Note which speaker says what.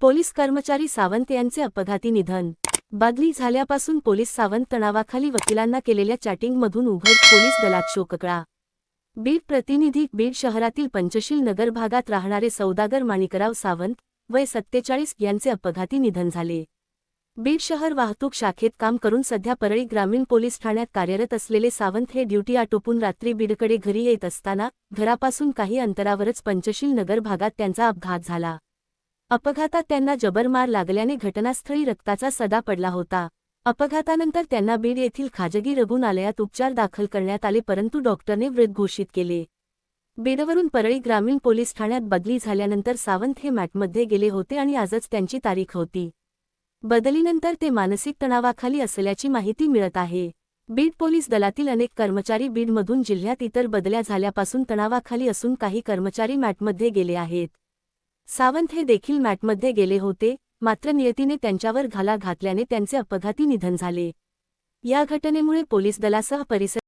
Speaker 1: Police कर्मचारी सावंत यांचे अपघाती निधन. बदली झाल्यापासून पोलीस सावंत तणावाखाली वकिलांना केलेल्या चॅटिंगमधून उघड पोलीस दलात शोककळा. बीड प्रतिनिधी बीड शहरातील पंचशील नगर भागात राहणारे सौदागर माणिकराव सावंत वय सत्तेचाळीस यांचे अपघाती निधन झाले. बीड शहर वाहतूक शाखेत काम करून सध्या परळी ग्रामीण पोलीस ठाण्यात कार्यरत असलेले सावंत हे ड्युटी आटोपून रात्री बीडकडे घरी येत असताना घरापासून काही अंतरावरच पंचशील नगर भागात त्यांचा अपघात झाला. अपघातात त्यांना जबरमार लागल्याने घटनास्थळी रक्ताचा सदा पडला होता. अपघातानंतर त्यांना बीड येथील खाजगी रुग्णालयात उपचार दाखल करण्यात आले परंतु डॉक्टरने मृत घोषित केले. बीडवरून परळी ग्रामीण पोलीस ठाण्यात बदली झाल्यानंतर सावंत हे मॅटमध्ये गेले होते आणि आजच त्यांची तारीख होती. बदलीनंतर ते मानसिक तणावाखाली असल्याची माहिती मिळत आहे. बीड पोलीस दलातील अनेक कर्मचारी बीडमधून जिल्ह्यात इतर बदल्या झाल्यापासून तणावाखाली असून काही कर्मचारी मॅटमध्ये गेले आहेत. सावंत हे देखील मॅटमध्ये गेले होते मात्र नियतीने त्यांच्यावर घाला घातल्याने त्यांचे अपघाती निधन झाले. या घटनेमुळे पोलीस दलासह परिसर